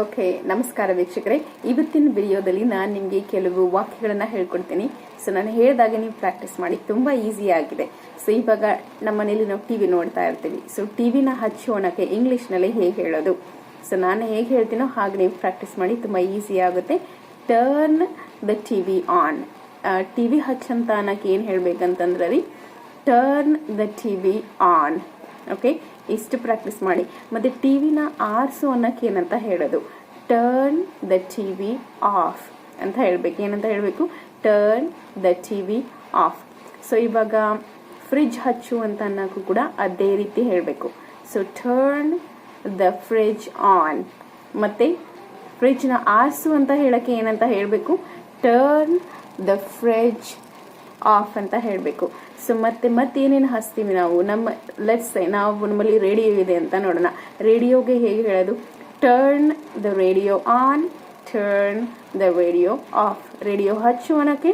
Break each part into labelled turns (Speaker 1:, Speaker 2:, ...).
Speaker 1: Okay, ನಮಸ್ಕಾರ ವೀಕ್ಷಕರೇ. ಇವತ್ತಿನ ವಿಡಿಯೋದಲ್ಲಿ ನಾನು ನಿಮಗೆ ಕೆಲವು ವಾಕ್ಯಗಳನ್ನು ಹೇಳ್ಕೊಡ್ತೀನಿ. ಸೊ ನಾನು ಹೇಳಿದಾಗ ನೀವು ಪ್ರಾಕ್ಟೀಸ್ ಮಾಡಿ, ತುಂಬ ಈಸಿ ಆಗಿದೆ. ಸೊ ಇವಾಗ ನಮ್ಮ ಮನೇಲಿ ನಾವು ಟಿವಿ ನೋಡ್ತಾ ಇರ್ತೀವಿ. ಸೊ ಟಿ ವಿನ ಹಚ್ಚೋಣಕ್ಕೆ ಇಂಗ್ಲೀಷ್ನಲ್ಲಿ ಹೇಗೆ ಹೇಳೋದು? ಸೊ ನಾನು ಹೇಗೆ ಹೇಳ್ತೀನೋ ಹಾಗೆ ನೀವು ಪ್ರಾಕ್ಟೀಸ್ ಮಾಡಿ, ತುಂಬ ಈಸಿ ಆಗುತ್ತೆ. Turn the T V on T V ಹಚ್ಚಂತ ಅನ್ನಕ್ಕೆ ಏನು ಹೇಳಬೇಕಂತಂದ್ರೆ ರೀ? Turn the T V on okay ಇಷ್ಟು ಪ್ರಾಕ್ಟೀಸ್ ಮಾಡಿ. ಮತ್ತು ಟಿ ವಿನ ಆರಿಸು ಅನ್ನೋಕ್ಕೆ ಏನಂತ ಹೇಳೋದು? Turn the T V off ಅಂತ ಹೇಳಬೇಕು. ಏನಂತ ಹೇಳಬೇಕು? Turn the T V off so ಇವಾಗ ಫ್ರಿಜ್ ಹಚ್ಚು ಅಂತ ಅನ್ನೋಕ್ಕೂ ಕೂಡ ಅದೇ ರೀತಿ ಹೇಳಬೇಕು. So turn the fridge on ಮತ್ತು ಫ್ರಿಜ್ನ ಆರಿಸು ಅಂತ ಹೇಳೋಕ್ಕೆ ಏನಂತ ಹೇಳಬೇಕು? ಟರ್ನ್ ದ ಫ್ರಿಜ್ ಆಫ್ ಅಂತ ಹೇಳಬೇಕು. ಸೊ ಮತ್ತೆ, ಮತ್ತೇನೇನು ಹಚ್ತೀವಿ ನಾವು? ನಮ್ಮ ಲೆಟ್ಸ್ ನಾವು ನಮ್ಮಲ್ಲಿ ರೇಡಿಯೋ ಇದೆ ಅಂತ ನೋಡೋಣ. ರೇಡಿಯೋಗೆ ಹೇಗೆ ಹೇಳೋದು? Turn the radio on turn the radio off radio ಹಚ್ಚು ಅನ್ನೋಕ್ಕೆ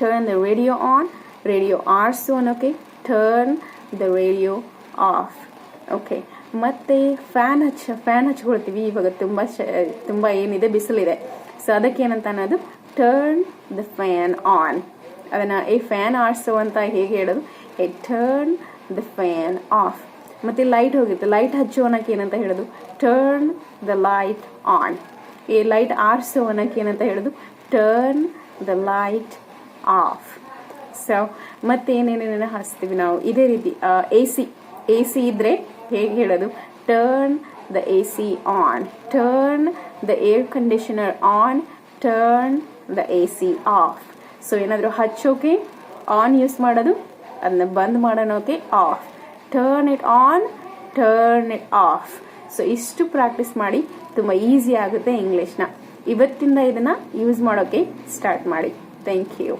Speaker 1: turn the radio on radio Urs ಅನ್ನೋಕ್ಕೆ turn the radio off okay ಮತ್ತೆ ಫ್ಯಾನ್ ಹಚ್ಚ ಫ್ಯಾನ್ ಹಚ್ಕೊಳ್ತೀವಿ. ಇವಾಗ ತುಂಬ ಶ, ತುಂಬ ಏನಿದೆ, ಬಿಸಿಲಿದೆ. ಸೊ ಅದಕ್ಕೆ ಏನಂತ ಅನ್ನೋದು? ಟರ್ನ್ ದ ಫ್ಯಾನ್ ಆನ್ ಅದನ್ನು ಈ ಫ್ಯಾನ್ ಆರ್ಸು ಅಂತ ಹೇಗೆ ಹೇಳೋದು? Uh turn the fan off ಮತ್ತೆ ಲೈಟ್ ಹೋಗಿತ್ತು. ಲೈಟ್ ಹಚ್ಚು ಅನ್ನೋಕೆ ಏನಂತ ಹೇಳೋದು? ಟರ್ನ್ ದ ಲೈಟ್ ಆನ್ ಈ ಲೈಟ್ ಆರ್ಸು ಅನ್ನೋಕೆ ಏನಂತ ಹೇಳೋದು? Turn the light off so ಮತ್ತೇನೇನೇನೇನು ಹಾರಿಸ್ತೀವಿ ನಾವು. ಇದೇ ರೀತಿ ಎ ಸಿ ಎ ಸಿ ಇದ್ರೆ ಹೇಗೆ ಹೇಳೋದು? Turn the A C on turn the air conditioner on turn the A C off so ಏನಾದರೂ ಹಚ್ಚೋಕೆ ಆನ್ ಯೂಸ್ ಮಾಡೋದು, ಅದನ್ನ ಬಂದ್ ಮಾಡೋಣೋಕೆ off turn it on turn it off so ಇಷ್ಟು ಪ್ರಾಕ್ಟೀಸ್ ಮಾಡಿ ತುಂಬ ಈಸಿ ಆಗುತ್ತೆ ಇಂಗ್ಲೀಷ್ನ. ಇವತ್ತಿಂದ ಇದನ್ನು ಯೂಸ್ ಮಾಡೋಕೆ ಸ್ಟಾರ್ಟ್ ಮಾಡಿ. Thank you